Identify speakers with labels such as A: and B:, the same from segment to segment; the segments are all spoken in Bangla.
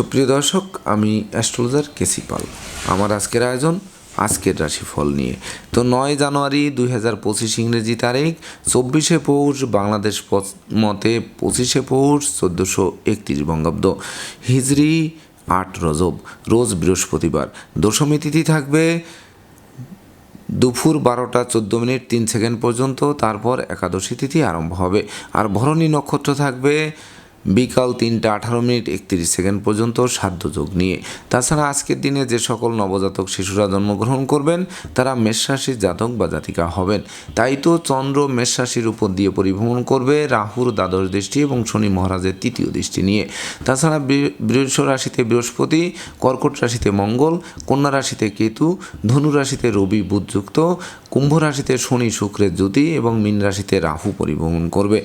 A: সুপ্রিয় দর্শক, আমি অ্যাস্ট্রোলজার কেসি পাল। আমার আজকের আয়োজন আজকের রাশিফল নিয়ে। তো নয় জানুয়ারি দুই হাজার পঁচিশ ইংরেজি তারিখ, চব্বিশে পৌষ বাংলাদেশ মতে পঁচিশে পৌষ চোদ্দোশো একত্রিশ বঙ্গাব্দ। হিজরি আট রজব, রোজ বৃহস্পতিবার। দশমী তিথি থাকবে দুপুর বারোটা চোদ্দ মিনিট তিন সেকেন্ড পর্যন্ত, তারপর একাদশী তিথি আরম্ভ হবে। আর ভরণী নক্ষত্র থাকবে বিকাল তিনটা আঠারো মিনিট একত্রিশ সেকেন্ড পর্যন্ত সাধ্য যোগ নিয়ে। তাছাড়া আজকের দিনে যে সকল নবজাতক শিশুরা জন্মগ্রহণ করবেন, তারা মেষরাশির জাতক বা জাতিকা হবেন। তাই তো চন্দ্র মেষরাশির উপর দিয়ে পরিভ্রমণ করবে, রাহুর দ্বাদশ দৃষ্টি এবং শনি মহারাজের তৃতীয় দৃষ্টি নিয়ে। তাছাড়া বৃষ রাশিতে বৃহস্পতি, কর্কট রাশিতে মঙ্গল, কন্যা রাশিতে কেতু, ধনু রাশিতে রবি বুধযুক্ত, কুম্ভ রাশিতে শনি শুক্রের জ্যোতি এবং মীন রাশিতে রাহু পরিভ্রমণ করবে।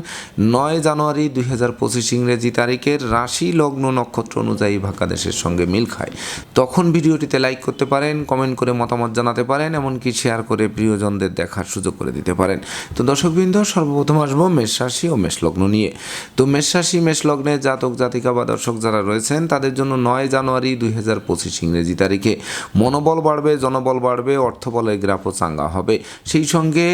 A: নয় জানুয়ারি দুই হাজার পঁচিশ ইংরেজি তারিখের রাশি লগ্ন নক্ষত্র অনুযায়ী ভাগ্যাদেশের সঙ্গে মিল খায়। তখন ভিডিওটিতে লাইক করতে পারেন কমেন্ট করে মতামত জানাতে পারেন, এমনকি শেয়ার করে প্রিয়জনদের দেখার সুযোগ করে দিতে পারেন। তো দর্শকবৃন্দ, সর্বপ্রথম আসব মেষ রাশি ও মেষ লগ্ন নিয়ে। তো মেষ রাশি, মেষ লগ্নের জাতক, জাতিকা বা দর্শক যারা রয়েছেন, তাদের জন্য নয় জানুয়ারি দুই হাজার পঁচিশ ইংরেজি তারিখে মনোবল বাড়বে, জনবল বাড়বে, অর্থবলের গ্রাফও চাঙ্গা হবে। সেই সঙ্গে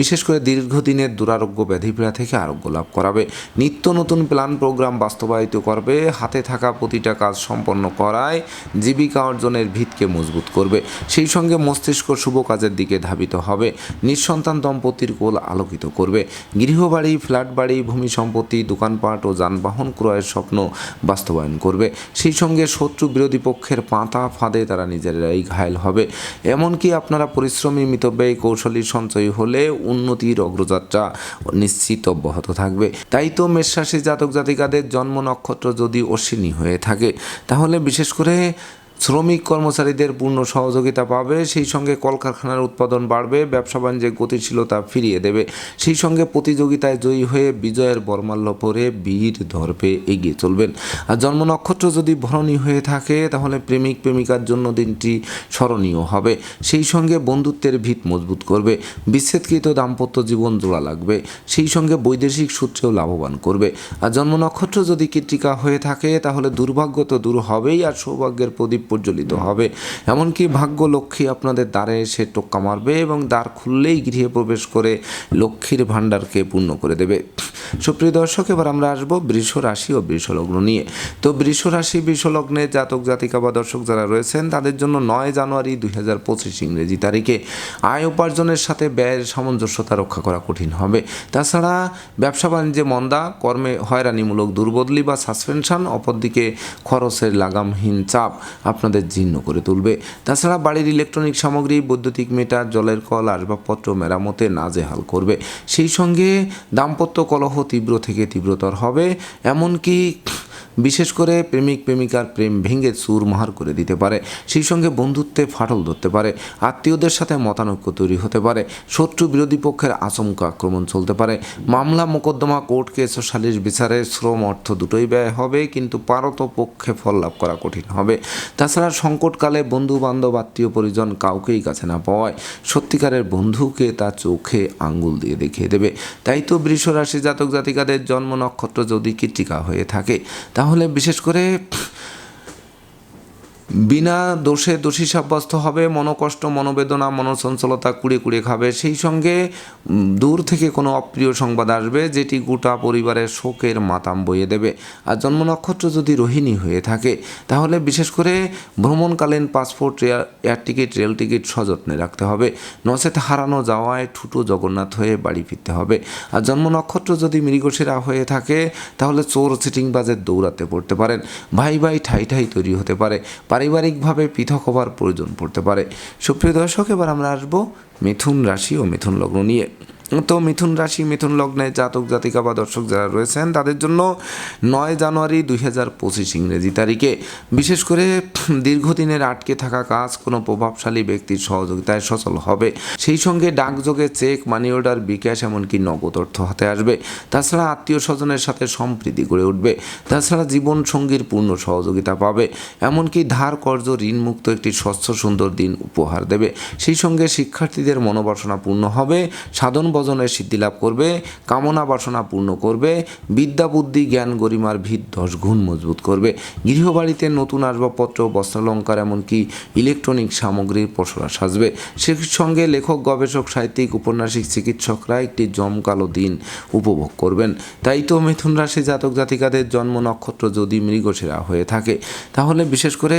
A: বিশেষ করে দীর্ঘদিনের দুরারোগ্য ব্যাধিপীড়া থেকে আরোগ্য লাভ করাবে। নিত্য নতুন প্ল্যান প্রোগ্রাম বাস্তবায়িত করবে। হাতে থাকা প্রতিটা কাজ সম্পন্ন করায় জীবিকা অর্জনের ভিতকে মজবুত করবে। সেই সঙ্গে মস্তিষ্ক শুভ কাজের দিকে ধাবিত হবে। নিঃসন্তান দম্পতির কোল আলোকিত করবে। গৃহবাড়ি ফ্ল্যাট বাড়ি ভূমি সম্পত্তি, দোকানপাট ও যানবাহন ক্রয়ের স্বপ্ন বাস্তবায়ন করবে। সেই সঙ্গে শত্রু বিরোধী পক্ষের পাতা ফাঁদে তারা নিজেরাই ঘায়েল হবে। এমনকি আপনারা পরিশ্রমী মিতব্যয়ী কৌশলী সঞ্চয় হলে উন্নতির অগ্রযাত্রা নিশ্চিত অব্যাহত থাকবে। তাই তো মেষরাশি জাতক জাতিকাদের জন্ম নক্ষত্র যদি অশ্বিনী হয়ে থাকে, তাহলে বিশেষ করে শ্রমিক কর্মচারীদের পূর্ণ সহযোগিতা পাবে, সেই সঙ্গে কলকারখানার উৎপাদন বাড়বে, ব্যবসা বাণিজ্যে গতিশীলতা ফিরিয়ে দেবে। সেই সঙ্গে প্রতিযোগিতায় জয়ী হয়ে বিজয়ের বর্মাল্য পরে বীর দর্পে এগিয়ে চলবেন। আর জন্ম নক্ষত্র যদি ভরণী হয়ে থাকে, তাহলে প্রেমিক প্রেমিকার জন্য দিনটি স্মরণীয় হবে। সেই সঙ্গে বন্ধুত্বের ভিত মজবুত করবে। বিচ্ছেদকৃত দাম্পত্য জীবন জোড়া লাগবে। সেই সঙ্গে বৈদেশিক সূত্রেও লাভবান করবে। আর জন্ম নক্ষত্র যদি কৃত্রিকা হয়ে থাকে, তাহলে দুর্ভাগ্য তো দূর হবেই, আর সৌভাগ্যের প্রদীপ প্রজ্বলিত হবে। এমনকি ভাগ্য লক্ষ্মী আপনাদের দ্বারে এসে টোক্কা মারবে এবং দ্বার খুললেই গৃহে প্রবেশ করে লক্ষ্মীর ভাণ্ডারকে পূর্ণ করে দেবে। সুপ্রিয় দর্শক, এবার আমরা আসব বৃষ রাশি ও বৃষ লগ্ন নিয়ে। তো বৃষ রাশি, বৃষ লগ্নে জাতক, জাতিকা বা দর্শক যারা রয়েছেন, তাদের জন্য নয় জানুয়ারি দুই হাজার পঁচিশ ইংরেজি তারিখে আয় উপার্জনের সাথে ব্যয়ের সামঞ্জস্যতা রক্ষা করা কঠিন হবে। তাছাড়া ব্যবসা বাণিজ্যে মন্দা, কর্মে হয়রানিমূলক দুর্বদলি বা সাসপেনশন, অপরদিকে খরচের লাগামহীন চাপ। আপনাদের জীর্ণ করে তুলবে। তাছাড়া বাড়ির ইলেকট্রনিক সামগ্রী, বৈদ্যুতিক মিটার, জলের কল, আসবাবপত্র মেরামতে নাজেহাল করবে। সেই সঙ্গে দাম্পত্য কলহ তীব্র থেকে তীব্রতর হবে। এমনকি বিশেষ করে প্রেমিক, প্রেমিকার প্রেম ভেঙে চুরমার করে দিতে পারে। সেই সঙ্গে বন্ধুত্বে ফাটল ধরতে পারে। আত্মীয়দের সাথে মতানৈক্য তৈরি হতে পারে। শত্রু বিরোধী পক্ষের আচমকা আক্রমণ চলতে পারে। মামলা, মোকদ্দমা, কোর্ট কেস ও সালিশ বিচারে শ্রম অর্থ দুটোই ব্যয় হবে, কিন্তু পারত পক্ষে ফল লাভ করা কঠিন হবে। তাছাড়া সংকটকালে বন্ধু বান্ধব আত্মীয় পরিজন কাউকেই কাছে না পাওয়ায় সত্যিকারের বন্ধুকে তার চোখে আঙ্গুল দিয়ে দেখিয়ে দেবে। তাই তো বৃষ রাশি জাতক জাতিকাদের জন্ম নক্ষত্র যদি কৃত্তিকা হয়ে থাকে, তাহলে বিশেষ করে বিনা দোষে দোষী সাব্যস্ত হবে, মনোকষ্ট, মনোবেদনা, মনোচঞ্চলতা কুড়ে কুড়ে খাবে। সেই সঙ্গে দূর থেকে কোনো অপ্রিয় সংবাদ আসবে, যেটি গোটা পরিবারের শোকের মাতাম বইয়ে দেবে। আর জন্ম নক্ষত্র যদি রোহিণী হয়ে থাকে, তাহলে বিশেষ করে ভ্রমণকালীন passport, air ticket, rail ticket সযত্নে রাখতে হবে। নচেত হারানো যাওয়ায় ঠুটো জগন্নাথ হয়ে বাড়ি ফিরতে হবে। আর জন্ম নক্ষত্র যদি মৃগশিরা হয়ে থাকে, তাহলে চোর সিটিংবাজের দৌড়াতে পড়তে পারেন। ভাই ভাই ঠাই ঠাই তৈরি হতে পারে। পারিবারিকভাবে পৃথক হওয়ার প্রয়োজন পড়তে পারে। সুপ্রিয় দর্শক, এবার আমরা আসব মিথুন রাশি ও মিথুন লগ্ন নিয়ে। তো মিথুন রাশি, মিথুন লগ্নে জাতক, জাতিকা বা দর্শক যারা রয়েছেন, তাদের জন্য নয় জানুয়ারি দুই হাজার পঁচিশ ইংরেজি তারিখে। বিশেষ করে দীর্ঘদিনের আটকে থাকা কাজ কোনো প্রভাবশালী ব্যক্তির সহযোগিতায় সচল হবে। সেই সঙ্গে ডাকযোগে চেক মানি অর্ডার বিকাশ এমনকি নগদ অর্থ হাতে আসবে। তাছাড়া আত্মীয় স্বজনের সাথে সম্প্রীতি গড়ে উঠবে। তাছাড়া জীবন সঙ্গীর পূর্ণ সহযোগিতা পাবে। এমনকি ধার কর্য ঋণমুক্ত একটি স্বচ্ছ সুন্দর দিন উপহার দেবে। সেই সঙ্গে শিক্ষার্থীদের মনোবাসনা পূর্ণ হবে। সাধন ভজনের সিদ্ধি লাভ করবে, কামনা বাসনা পূর্ণ করবে, বিদ্যা বুদ্ধি জ্ঞান গরিমার ভিত দশ গুণ মজবুত করবে। গৃহবাড়িতে নতুন আসবাবপত্র, বস্ত্রালঙ্কার, এমনকি ইলেকট্রনিক সামগ্রীর পসরা সাজবে। সেই সঙ্গে লেখক, গবেষক, সাহিত্যিক, উপন্যাসিক চিকিৎসকরা একটি জমকালো দিন উপভোগ করবেন। তাই তো মিথুন রাশি জাতক জাতিকাদের জন্ম নক্ষত্র যদি মৃগশিরা হয়ে থাকে, তাহলে বিশেষ করে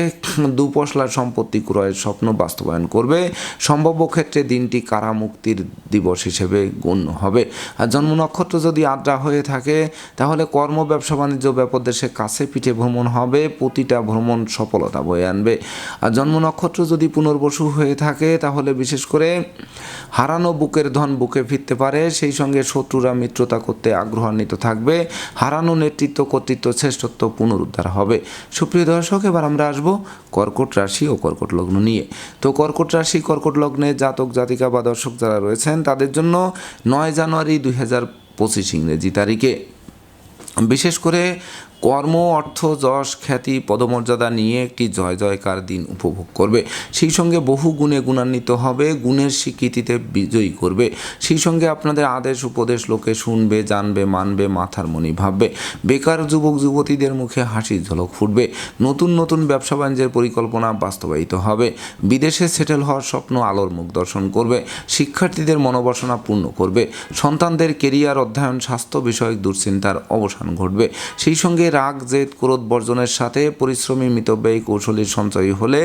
A: দুপশলার সম্পত্তি ক্রয়ের স্বপ্ন বাস্তবায়ন করবে। সম্ভাব্য ক্ষেত্রে দিনটি কারামুক্তির দিবস হিসেবে গণ্য হবে। আর জন্ম নক্ষত্র যদি আদ্রা হয়ে থাকে, তাহলে কর্ম, ব্যবসা, বাণিজ্য ব্যাপক দেশে কাছে পিঠে ভ্রমণ হবে, প্রতিটা ভ্রমণ সফলতা বয়ে আনবে। আর জন্ম নক্ষত্র যদি পুনর্বসু হয়ে থাকে, তাহলে বিশেষ করে হারানো বুকের ধন বুকে ফিরতে পারে, সেই সঙ্গে শত্রুরা মিত্রতা করতে আগ্রহান্বিত থাকবে, হারানো নেতৃত্ব, কর্তৃত্ব, শ্রেষ্ঠত্ব পুনরুদ্ধার হবে। সুপ্রিয় দর্শক, এবার আমরা আসব কর্কট রাশি ও কর্কট লগ্ন নিয়ে। তো কর্কট রাশি, কর্কট লগ্নে জাতক, জাতিকা বা দর্শক যারা রয়েছেন, তাদের জন্য নয় জানুয়ারি দুই হাজার পঁচিশ ইংরেজি তারিখে। বিশেষ করে কর্ম, অর্থ, যশ, খ্যাতি, পদমর্যাদা নিয়ে একটি জয় জয়কার দিন উপভোগ করবে। সেই সঙ্গে বহু গুণে গুণান্বিত হবে, গুণের স্বীকৃতিতে বিজয়ী করবে। সেই সঙ্গে আপনাদের আদেশ, উপদেশ লোকে শুনবে, জানবে, মানবে, মাথার মনি ভাববে। বেকার যুবক, যুবতীদের মুখে হাসির ঝলক ফুটবে। নতুন নতুন ব্যবসা বাণিজ্যের পরিকল্পনা বাস্তবায়িত হবে। বিদেশে সেটেল হওয়ার স্বপ্ন আলোর মুখ দর্শন করবে। শিক্ষার্থীদের মনোবাসনা পূর্ণ করবে। সন্তানদের কেরিয়ার, অধ্যয়ন, স্বাস্থ্য বিষয়ক দুশ্চিন্তার অবসান ঘটবে। সেই সঙ্গে রাগ জেদ ক্রোধ বর্জনের সাথে পরিশ্রমী মিতব্যয়ী কৌশলী সঞ্চয়ী হলে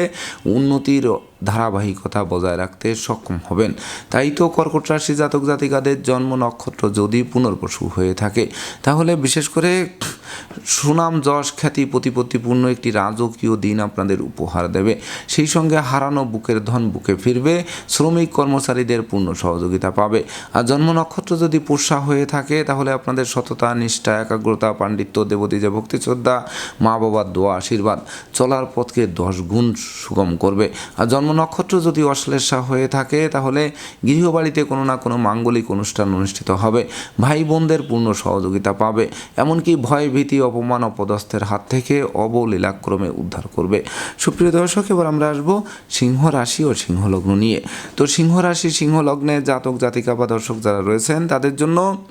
A: উন্নতির ধারাবাহিকতা বজায় রাখতে সক্ষম হবেন। তাই তো কর্কট রাশি জাতক জাতিকাদের জন্ম নক্ষত্র যদি পুনর্বসু হয়ে থাকে, তাহলে বিশেষ করে সুনাম, যশ, খ্যাতি, প্রতিপত্তিপূর্ণ একটি রাজকীয় দিন আপনাদের উপহার দেবে। সেই সঙ্গে হারানো বুকের ধন বুকে ফিরবে, শ্রমিক কর্মচারীদের পূর্ণ সহযোগিতা পাবে। আর জন্ম নক্ষত্র যদি পুষা হয়ে থাকে, তাহলে আপনাদের সততা, নিষ্ঠা, একাগ্রতা, পাণ্ডিত্য, দেবতীজা ভক্তি শ্রদ্ধা মা বাবার দোয়া, আশীর্বাদ, চলার পথকে দশ গুণ সুগম করবে। আর জন্ম নক্ষত্র যদি অশ্লেষা হয়ে থাকে, তাহলে গৃহবাড়িতে কোনো না কোনো মাঙ্গলিক অনুষ্ঠান অনুষ্ঠিত হবে। ভাই বোনদের পূর্ণ সহযোগিতা পাবে। এমনকি ভয় ভীতি অপমান অপদস্থের হাত থেকে অবলীলাক্রমে উদ্ধার করবে। সুপ্রিয় দর্শক, এবার আমরা আসব সিংহ রাশি ও সিংহ লগ্ন নিয়ে। তো সিংহ রাশি সিংহ লগ্নে জাতক, জাতিকা বা দর্শক যারা রয়েছেন, তাদের জন্য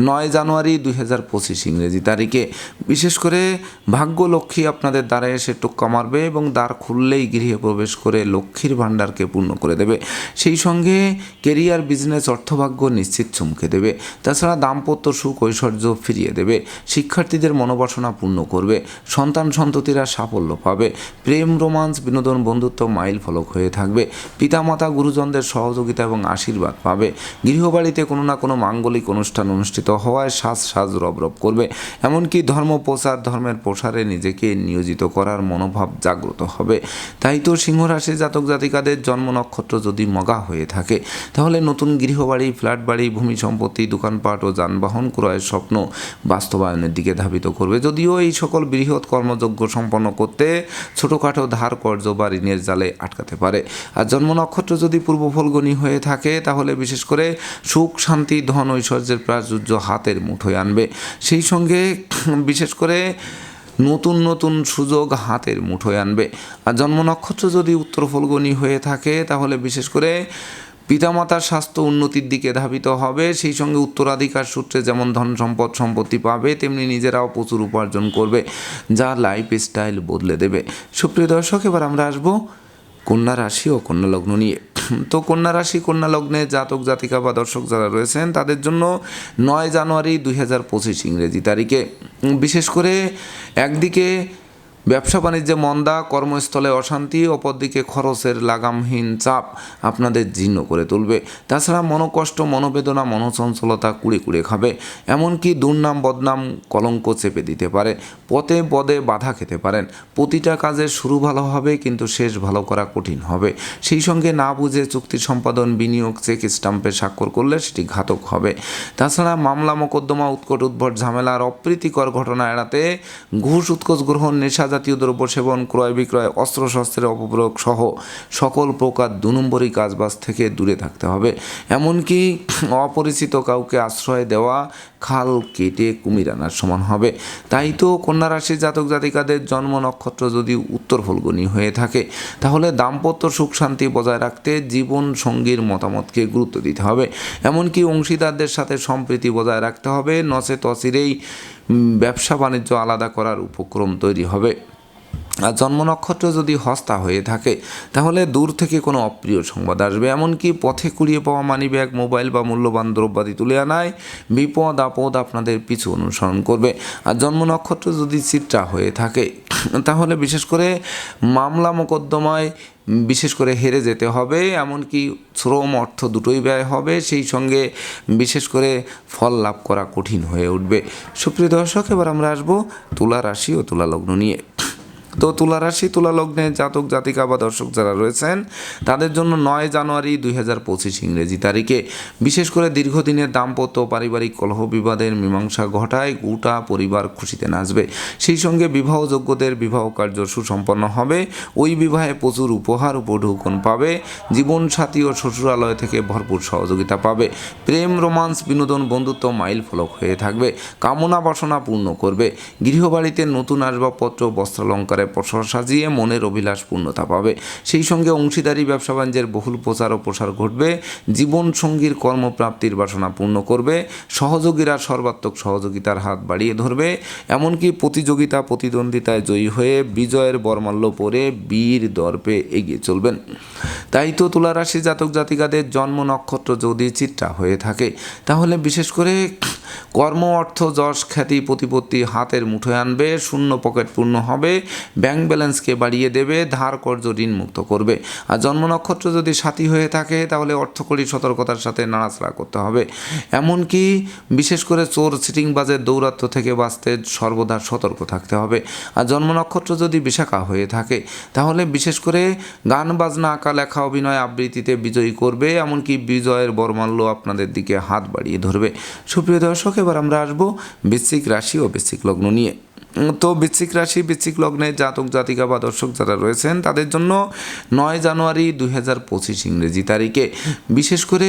A: নয় জানুয়ারি দুই হাজার পঁচিশ ইংরেজি তারিখে। বিশেষ করে ভাগ্য লক্ষ্মী আপনাদের দ্বারা এসে টোক্কা মারবে এবং দ্বার খুললেই গৃহে প্রবেশ করে লক্ষ্মীর ভাণ্ডারকে পূর্ণ করে দেবে। সেই সঙ্গে কেরিয়ার, বিজনেস, অর্থভাগ্য নিশ্চিত চমকে দেবে। তাছাড়া দাম্পত্য সুখ, ঐশ্বর্য ফিরিয়ে দেবে। শিক্ষার্থীদের মনোবাসনা পূর্ণ করবে। সন্তান সন্ততিরা সাফল্য পাবে। প্রেম, রোমান্স, বিনোদন, বন্ধুত্ব মাইল ফলক হয়ে থাকবে। পিতামাতা, গুরুজনদের সহযোগিতা এবং আশীর্বাদ পাবে। গৃহবাড়িতে কোনো না কোনো মাঙ্গলিক অনুষ্ঠান অনুষ্ঠিত হওয়ায় সাজ সাজ রব রব করবে। এমনকি ধর্ম প্রচার, ধর্মের প্রসারে নিজেকে নিয়োজিত করার মনোভাব জাগ্রত হবে। তাই তো সিংহ রাশি জাতক জাতিকাদের জন্ম নক্ষত্র যদি মগা হয়ে থাকে, তাহলে নতুন গৃহবাড়ি, ফ্ল্যাট বাড়ি, ভূমি সম্পত্তি, দোকানপাট ও যানবাহন ক্রয়ের স্বপ্ন বাস্তবায়নের দিকে ধাবিত করবে। যদিও এই সকল বৃহৎ কর্মযজ্ঞ সম্পন্ন করতে ছোটোখাটো ধার কর্য বা ঋণের জালে আটকাতে পারে। আর জন্ম নক্ষত্র যদি পূর্ব ফলগণী হয়ে থাকে, তাহলে বিশেষ করে সুখ, শান্তি, ধন ঐশ্বর্যের প্রাচুর্য হাতের মুঠোয় আনবে। সেই সঙ্গে বিশেষ করে নতুন নতুন সুযোগ হাতের মুঠোয় আনবে। আর জন্ম নক্ষত্র যদি উত্তর ফলগণী হয়ে থাকে, তাহলে বিশেষ করে পিতামাতার স্বাস্থ্য উন্নতির দিকে ধাবিত হবে। সেই সঙ্গে উত্তরাধিকার সূত্রে যেমন ধন সম্পদ সম্পত্তি পাবে, তেমনি নিজেরাও প্রচুর উপার্জন করবে, যা লাইফ স্টাইল বদলে দেবে। সুপ্রিয় দর্শক, এবার আমরা আসব কন্যা রাশি ও কন্যা লগ্ন নিয়ে। তো কন্যা রাশি, কন্যা লগ্নে জাতক, জাতিকা বা দর্শক যারা রয়েছেন, তাদের জন্য নয় জানুয়ারি দুই হাজার পঁচিশ ইংরেজি তারিখে। বিশেষ করে একদিকে ব্যবসা বাণিজ্যে মন্দা, কর্মস্থলে অশান্তি, অপরদিকে খরচের লাগামহীন চাপ আপনাদের জীর্ণ করে তুলবে। তাছাড়া মনোকষ্ট, মনোবেদনা, মনোচঞ্চলতা কুড়ে কুড়ে খাবে। এমনকি দুর্নাম, বদনাম, কলঙ্ক চেপে দিতে পারে। পথে পদে বাধা খেতে পারেন। প্রতিটা কাজের শুরু ভালো হবে, কিন্তু শেষ ভালো করা কঠিন হবে। সেই সঙ্গে না বুঝে চুক্তি সম্পাদন, বিনিয়োগ, চেক স্টাম্পে স্বাক্ষর করলে সেটি ঘাতক হবে। তাছাড়া মামলা, মোকদ্দমা, উৎকট উদ্ভট ঝামেলার অপ্রীতিকর ঘটনা এড়াতে ঘুষ, উৎকোচ গ্রহণ, নেশা জাতীয় দ্রব্য সেবন, ক্রয় বিক্রয় অস্ত্রশস্ত্রের অপপ্রয়োগ সহ সকল প্রকার দু নম্বরই কাজবাজ থেকে দূরে থাকতে হবে। এমনকি অপরিচিত কাউকে আশ্রয় দেওয়া খাল কেটে কুমির আনার সমান হবে। তাই তো কন্যা রাশির জাতক জাতিকাদের জন্ম নক্ষত্র যদি উত্তর ফলগুনি হয়ে থাকে, তাহলে দাম্পত্য সুখ শান্তি বজায় রাখতে জীবন সঙ্গীর মতামতকে গুরুত্ব দিতে হবে। এমনকি অংশীদারদের সাথে সম্প্রীতি বজায় রাখতে হবে নচে তসিরেই ব্যবসা বাণিজ্য আলাদা করার উপক্রম তৈরি হবে। জন্ম নক্ষত্র যদি হস্তা হয়ে থাকে, তাহলে দূর থেকে কোনো অপ্রিয় সংবাদ আসবে। এমনকি পথে কুড়িয়ে পাওয়া মানি ব্যাগ মোবাইল বা মূল্যবান দ্রব্যাদি তুলে আনায় বিপদ আপদ আপনাদের পিছু অনুসরণ করবে। আর জন্ম নক্ষত্র যদি চিত্রা হয়ে থাকে, তাহলে বিশেষ করে মামলা মোকদ্দমায় বিশেষ করে হেরে যেতে হবে। এমনকি শ্রম অর্থ দুটোই ব্যয় হবে। সেই সঙ্গে বিশেষ করে ফল লাভ করা কঠিন হয়ে উঠবে। সুপ্রিয় দর্শক, এবার আমরা আসব তুলা রাশি ও তুলা লগ্ন নিয়ে। তো তুলা রাশি তুলা লগ্নে জাতক, জাতিকা বা দর্শক যারা রয়েছেন, তাদের জন্য নয় জানুয়ারি দুই হাজার পঁচিশ ইংরেজি তারিখে। বিশেষ করে দীর্ঘদিনের দাম্পত্য পারিবারিক কলহ বিবাদের মীমাংসা ঘটায় গোটা পরিবার খুশিতে নাচবে। সেই সঙ্গে বিবাহযোগ্যদের বিবাহ কার্য সুসম্পন্ন হবে। ওই বিবাহে প্রচুর উপহার উপঢৌকন পাবে। জীবনসাথী ও শ্বশুরালয় থেকে ভরপুর সহযোগিতা পাবে। প্রেম, রোমান্স, বিনোদন, বন্ধুত্ব মাইল ফলক হয়ে থাকবে। কামনা বাসনা পূর্ণ করবে। গৃহবাড়িতে নতুন আসবাবপত্র, বস্ত্রালঙ্কারে প্রসার সাজিয়ে মনের অভিলাষ পূর্ণতা পাবে। সেই সঙ্গে অংশীদারি, ব্যবসা বাণিজ্যের বহুল প্রচার ও প্রসার ঘটবে। জীবন সঙ্গীর কর্মপ্রাপ্তির বাসনা পূর্ণ করবে। সহযোগীরা সর্বাত্মক সহযোগিতার হাত বাড়িয়ে ধরবে। এমনকি প্রতিযোগিতা, প্রতিদ্বন্দ্বিতায় জয়ী হয়ে বিজয়ের বর্মাল্য পরে বীর দর্পে এগিয়ে চলবেন। তাই তো তুলা রাশি জাতক জাতিকাদের জন্ম নক্ষত্র যদি চিত্রা হয়ে থাকে, তাহলে বিশেষ করে কর্ম, অর্থ, যশ, খ্যাতি, প্রতিপত্তি হাতের মুঠোয় আনবে, শূন্য পকেট পূর্ণ হবে ব্যাংক ব্যালেন্সকে বাড়িয়ে দেবে, ধার কর্য ঋণ মুক্ত করবে। আর জন্ম নক্ষত্র যদি সাথী হয়ে থাকে, তাহলে অর্থকরী সতর্কতার সাথে নাড়াচাড়া করতে হবে। এমনকি বিশেষ করে চোর সিটিংবাজের দৌরাত্ম থেকে বাঁচতে সর্বদা সতর্ক থাকতে হবে। আর জন্ম নক্ষত্র যদি বিশাখা হয়ে থাকে, তাহলে বিশেষ করে গান, বাজনা, আঁকা, লেখা, অভিনয় আবৃত্তিতে বিজয়ী করবে, এমনকি বিজয়ের বরমাল্য আপনাদের দিকে হাত বাড়িয়ে ধরবে। সুপ্রিয় দর্শক এবার আমরা আসব বৃশ্চিক রাশি ও বৃশ্চিক লগ্ন নিয়ে। তো বৃশ্চিক রাশি, বৃশ্চিক লগ্নে জাতক, জাতিকা বা দর্শক যারা রয়েছেন, তাদের জন্য নয় জানুয়ারি দুই হাজার পঁচিশ ইংরেজি তারিখে। বিশেষ করে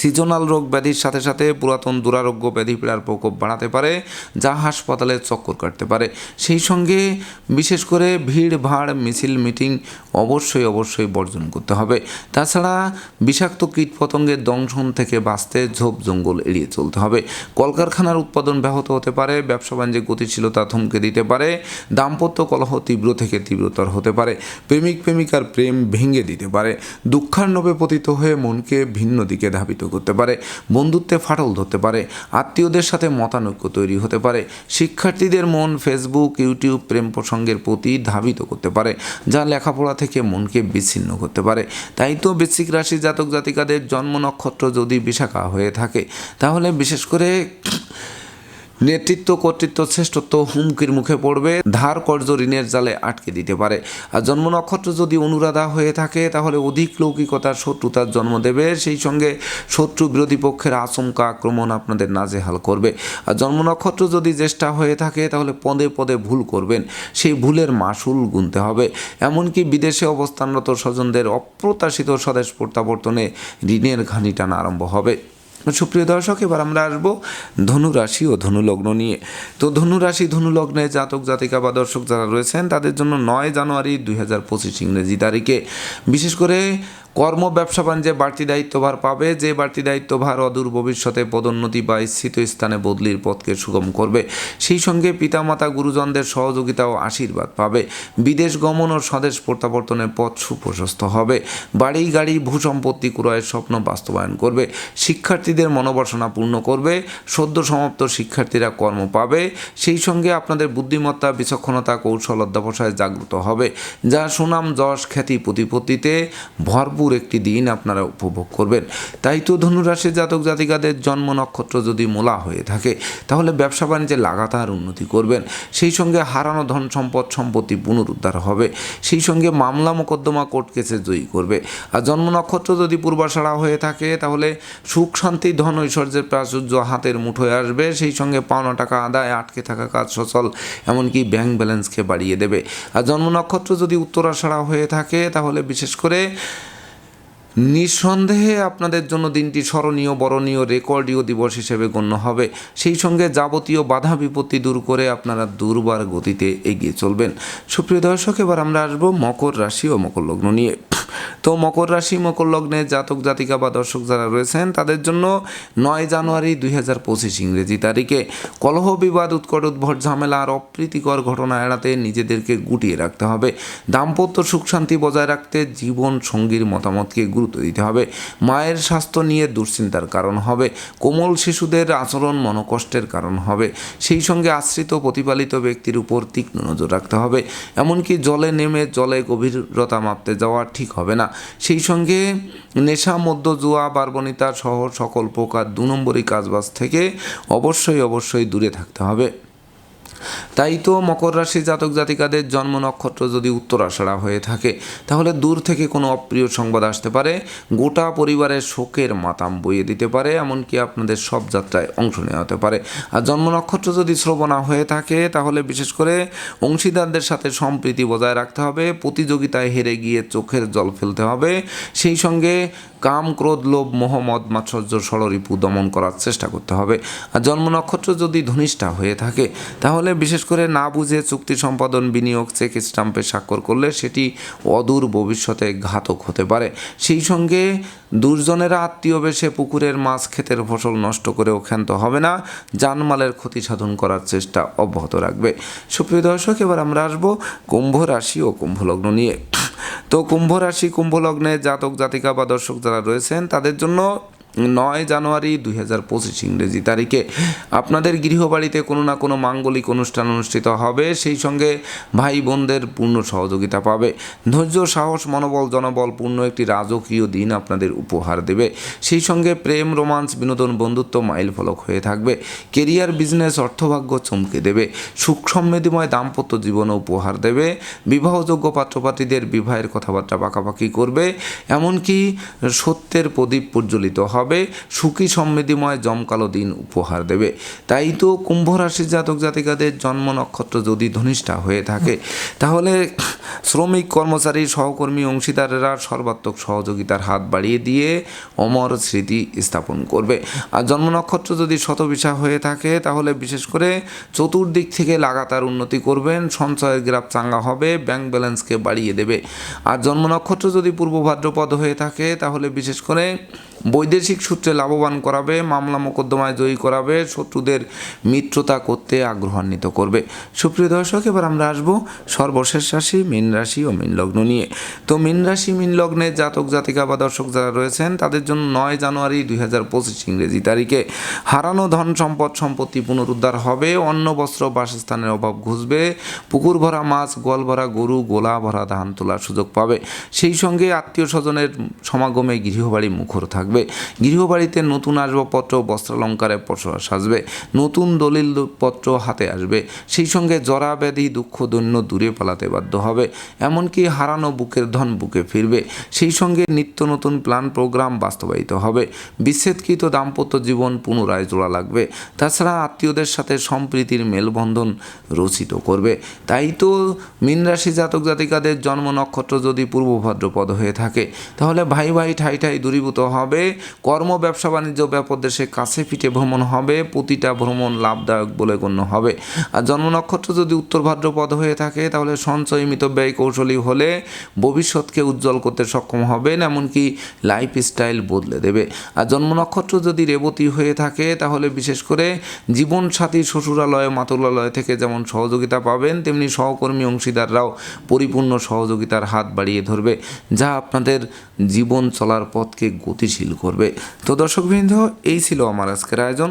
A: সিজনাল রোগ ব্যাধির সাথে সাথে পুরাতন দুরারোগ্য ব্যাধি পীড়ার প্রকোপ বাড়াতে পারে, যা হাসপাতালে চক্কর কাটতে পারে। সেই সঙ্গে বিশেষ করে ভিড়, ভাড়, মিছিল, মিটিং অবশ্যই অবশ্যই বর্জন করতে হবে। তাছাড়া বিষাক্ত কীট পতঙ্গের দংশন থেকে বাঁচতে ঝোপ জঙ্গল এড়িয়ে চলতে হবে। কলকারখানার উৎপাদন ব্যাহত হতে পারে, ব্যবসা বাণিজ্যে গতিশীলতা থমকে দিতে পারে, দাম্পত্য কলহ তীব্র থেকে তীব্রতর হতে পারে, প্রেমিক প্রেমিকার প্রেম ভেঙে দিতে পারে। দুঃখার্ণবে পতিত হয়ে মনকে ভিন্ন দিকে ধাবিত করতে পারে, বন্ধুত্বে ফাটল ধরতে পারে, আত্মীয়দের সাথে মতানৈক্য তৈরি হতে পারে, শিক্ষার্থীদের মন ফেসবুক ইউটিউব প্রেম প্রসঙ্গের প্রতি ধাবিত করতে পারে, যা লেখাপড়া থেকে মনকে বিচ্ছিন্ন করতে পারে। তাই তো বৃশ্চিক রাশি জাতক জাতিকাদের জন্ম নক্ষত্র যদি বিশাখা হয়ে থাকে, তাহলে বিশেষ করে নেতৃত্ব, কর্তৃত্ব, শ্রেষ্ঠত্ব হুমকির মুখে পড়বে, ধার কর্য ঋণের জালে আটকে দিতে পারে। আর জন্ম নক্ষত্র যদি অনুরাধা হয়ে থাকে, তাহলে অধিক লৌকিকতার শত্রুতার জন্ম দেবে। সেই সঙ্গে শত্রু বিরোধী পক্ষের আশঙ্কা আক্রমণ আপনাদের নাজেহাল করবে। আর জন্ম নক্ষত্র যদি জ্যেষ্ঠা হয়ে থাকে, তাহলে পদে পদে ভুল করবেন। সেই ভুলের মাসুল গুনতে হবে। এমনকি বিদেশে অবস্থানরত স্বজনদের অপ্রত্যাশিত স্বদেশ প্রত্যাবর্তনে ঋণের ঘানি টানা আরম্ভ হবে। সুপ্রিয় দর্শক, এবার আমরা আসব ধনু রাশি ও ধনুলগ্ন নিয়ে। তো ধনু রাশি ধনু লগ্নে জাতক, জাতিকা বা দর্শক যারা রয়েছেন, তাদের জন্য নয় জানুয়ারি দুই হাজার পঁচিশ ইংরেজি তারিখে। বিশেষ করে কর্ম ব্যবসা বাণিজ্যে বাড়তি দায়িত্বভার পাবে। যে বাড়তি দায়িত্বভার অদূর ভবিষ্যতে পদোন্নতি বা স্থিত স্থানে বদলির পথকে সুগম করবে, সেই সঙ্গে পিতামাতা গুরুজনদের সহযোগিতা ও আশীর্বাদ পাবে। বিদেশ গমন ও স্বদেশ প্রত্যাবর্তনের পথ সুপ্রশস্ত হবে। বাড়ি, গাড়ি, ভূসম্পত্তি ক্রয়ের স্বপ্ন বাস্তবায়ন করবে। শিক্ষার্থীদের মনোবাসনা পূর্ণ করবে। সদ্য সমাপ্ত শিক্ষার্থীরা কর্ম পাবে। সেই সঙ্গে আপনাদের বুদ্ধিমত্তা, বিচক্ষণতা, কৌশল অধ্যাবসায় জাগ্রত হবে। যা সুনাম, যশ, খ্যাতি, প্রতিপত্তিতে ভরপুর একটি দিন আপনারা উপভোগ করবেন। তাই তো ধনুরাশির জাতক জাতিকাদের জন্ম নক্ষত্র যদি মোলা হয়ে থাকে, তাহলে ব্যবসা বাণিজ্যে লাগাতার উন্নতি করবেন। সেই সঙ্গে হারানো ধন সম্পদ সম্পত্তি পুনরুদ্ধার হবে। সেই সঙ্গে মামলা মোকদ্দমা কোর্ট কেসে জয়ী করবে। আর জন্ম নক্ষত্র যদি পূর্বাষাড়া হয়ে থাকে, তাহলে সুখ, শান্তি, ধন, ঐশ্বর্যের প্রাচুর্য হাতের মুঠোয় আসবে। সেই সঙ্গে পাওনা টাকা আদায়, আটকে থাকা কাজ সচল, এমনকি ব্যাংক ব্যালেন্সকে বাড়িয়ে দেবে। আর জন্ম নক্ষত্র যদি উত্তরাষাড়া হয়ে থাকে, তাহলে বিশেষ করে নিঃসন্দেহে আপনাদের জন্য দিনটি স্মরণীয়, বরণীয়, রেকর্ডীয় দিবস হিসেবে গণ্য হবে। সেই সঙ্গে যাবতীয় বাধা বিপত্তি দূর করে আপনারা দুর্বার গতিতে এগিয়ে চলবেন। সুপ্রিয় দর্শক, এবার আমরা আসব মকর রাশি ও মকর লগ্ন নিয়ে। তো মকর রাশি, মকর লগ্নের জাতক, জাতিকা বা দর্শক যারা রয়েছেন, তাদের জন্য নয় জানুয়ারি দুই হাজার পঁচিশ ইংরেজি তারিখে কলহ বিবাদ, উৎকট উদ্ভট ঝামেলা আর অপ্রীতিকর ঘটনা এড়াতে নিজেদেরকে গুটিয়ে রাখতে হবে। দাম্পত্য সুখ শান্তি বজায় রাখতে জীবন সঙ্গীর মতামতকে গুরুত্ব দিতে হবে। মায়ের স্বাস্থ্য নিয়ে দুশ্চিন্তার কারণ হবে। কোমল শিশুদের আচরণ মনকষ্টের কারণ হবে। সেই সঙ্গে আশ্রিত, প্রতিপালিত ব্যক্তির উপর তীক্ষ্ণ নজর রাখতে হবে। এমনকি জলে নেমে জলে গভীরতা মাপতে যাওয়া ঠিক হবে না। সেই সঙ্গে নেশা মধ্য জুয়া বার্বনিতা সহ সকল প্রকার দু নম্বরী কাজবাজ থেকে অবশ্যই অবশ্যই দূরে থাকতে হবে। তাই তো মকর রাশি জাতক জাতিকাদের জন্ম নক্ষত্র যদি উত্তর উত্তরাষাড়া হয়ে থাকে, তাহলে দূর থেকে কোনো অপ্রিয় সংবাদ আসতে পারে, গোটা পরিবারের শোকের মাতাম বইয়ে দিতে পারে, এমনকি আপনাদের সব যাত্রায় অংশ নেওয়া হতে পারে। আর জন্ম নক্ষত্র যদি শ্রবণা হয়ে থাকে, তাহলে বিশেষ করে অংশীদারদের সাথে সম্প্রীতি বজায় রাখতে হবে, প্রতিযোগিতায় হেরে গিয়ে চোখের জল ফেলতে হবে। সেই সঙ্গে কাম, ক্রোধ, লোভ, মোহ, মদ, মাৎসর্য ষড়রিপু দমন করার চেষ্টা করতে হবে। আর জন্ম নক্ষত্র যদি ধনিষ্ঠা হয়ে থাকে, তাহলে বিশেষ করে না বুঝে চুক্তি সম্পাদন, বিনিয়োগ, চেক স্টাম্পে স্বাক্ষর করলে সেটি অদূর ভবিষ্যতে ঘাতক হতে পারে। সেই সঙ্গে দুর্জনেরা আত্মীয় বেশে পুকুরের মাছ, ক্ষেতের ফসল নষ্ট করেও ক্ষান্ত হবে না। জানমালের ক্ষতি সাধন করার চেষ্টা অব্যাহত রাখবে। সুপ্রিয় দর্শক, এবার আমরা আসব কুম্ভ রাশি ও কুম্ভ লগ্ন নিয়ে। তো কুম্ভ রাশি কুম্ভ লগ্নে জাতক, জাতিকা বা দর্শক যারা রয়েছেন তাদের জন্য নয় জানুয়ারি দুই হাজার পঁচিশ ইংরেজি তারিখে আপনাদের গৃহবাড়িতে কোনো না কোনো মাঙ্গলিক অনুষ্ঠান অনুষ্ঠিত হবে, সেই সঙ্গে ভাই বোনদের পূর্ণ সহযোগিতা পাবে। ধৈর্য, সাহস, মনোবল, জনবল পূর্ণ একটি রাজকীয় দিন আপনাদের উপহার দেবে। সেই সঙ্গে প্রেম, রোমান্স, বিনোদন, বন্ধুত্ব মাইল ফলক হয়ে থাকবে। কেরিয়ার, বিজনেস, অর্থভাগ্য চমকে দেবে। সুখ, সমৃদ্ধিময় দাম্পত্য জীবন উপহার দেবে। বিবাহযোগ্য পাত্রপাত্রীদের বিবাহের কথাবার্তা পাকাপাকি করবে। এমনকি সত্যের প্রদীপ প্রজ্বলিত হবে। সুখী সমৃদ্ধিময় জমকালো দিন উপহার দেবে। তাই তো কুম্ভ রাশির জাতক জাতিকাদের জন্ম নক্ষত্র যদি ধনিষ্ঠা হয়ে থাকে, তাহলে শ্রমিক, কর্মচারী, সহকর্মী, অংশীদারেরা সর্বাত্মক সহযোগিতার হাত বাড়িয়ে দিয়ে অমর স্মৃতি স্থাপন করবে। আর জন্ম নক্ষত্র যদি শতবিশা হয়ে থাকে, তাহলে বিশেষ করে চতুর্দিক থেকে লাগাতার উন্নতি করবেন, সঞ্চয়ের গ্রাফ চাঙ্গা হবে, ব্যাংক ব্যালেন্সকে বাড়িয়ে দেবে। আর জন্ম নক্ষত্র যদি পূর্ব ভাদ্রপদ হয়ে থাকে, তাহলে বিশেষ করে বৈদেশিক সূত্রে লাভবান করাবে, মামলা মোকদ্দমায় জয়ী করাবে, শত্রুদের মিত্রতা করতে আগ্রহান্বিত করবে। সুপ্রিয় দর্শক, এবার আমরা আসব সর্বশেষ রাশি, মীন রাশি ও মীন লগ্ন নিয়ে। তো মীন রাশি, মীন লগ্নের জাতক, জাতিকা বা দর্শক যারা রয়েছেন, তাদের জন্য নয় জানুয়ারি দুই হাজার পঁচিশ ইংরেজি তারিখে। হারানো ধন সম্পদ সম্পত্তি পুনরুদ্ধার হবে, অন্ন, বস্ত্র, বাসস্থানের অভাব ঘুষবে, পুকুর ভরা মাছ, গোয়াল ভরা গরু, গোলা ভরা ধান তোলার সুযোগ পাবে। সেই সঙ্গে আত্মীয় স্বজনের সমাগমে গৃহবাড়ি মুখর থাকবে। গৃহবাড়িতে নতুন আসবাবপত্র, বস্ত্রালঙ্কারে সাজবে, নতুন দলিল পত্র হাতে আসবে, সেই সঙ্গে জরা ব্যাধি, দুঃখ দৈন্য দূরে পালাতে বাধ্য হবে, এমনকি হারানো বুকের ধন বুকে ফিরবে, সেই সঙ্গে নিত্য নতুন প্ল্যান প্রোগ্রাম বাস্তবায়িত হবে, বিচ্ছেদকৃত দাম্পত্য জীবন পুনরায় জোড়া লাগবে, তাছাড়া আত্মীয়দের সাথে সম্প্রীতির মেলবন্ধন রচিত করবে। তাই তো মীন রাশি জাতক জাতিকাদের জন্ম নক্ষত্র যদি পূর্ব ভাদ্রপদ হয়ে থাকে, তাহলে ভাই ভাই ঠাই ঠাই দূরীভূত হবে হবে কর্ম, ব্যবসা, বাণিজ্য ব্যাপদেশে কাছে পিঠে ভ্রমণ হবে, প্রতিটা ভ্রমণ লাভদায়ক বলে গণ্য হবে। আর জন্ম নক্ষত্র যদি উত্তর ভাদ্রপদ হয়ে থাকে, তাহলে সঞ্চয় মিত ব্যয় কৌশলী হলে ভবিষ্যৎকে উজ্জ্বল করতে সক্ষম হবেন, এমনকি লাইফ স্টাইল বদলে দেবে। আর জন্ম নক্ষত্র যদি রেবতী হয়ে থাকে, তাহলে বিশেষ করে জীবনসাথী শ্বশুরালয়, মাতুলালয় থেকে যেমন সহযোগিতা পাবেন, তেমনি সহকর্মী, অংশীদাররাও পরিপূর্ণ সহযোগিতার হাত বাড়িয়ে ধরবে, যা আপনাদের জীবন চলার পথকে গতিশীল করবে। তো দর্শকবৃন্দ এই ছিল আমার আজকের আয়োজন।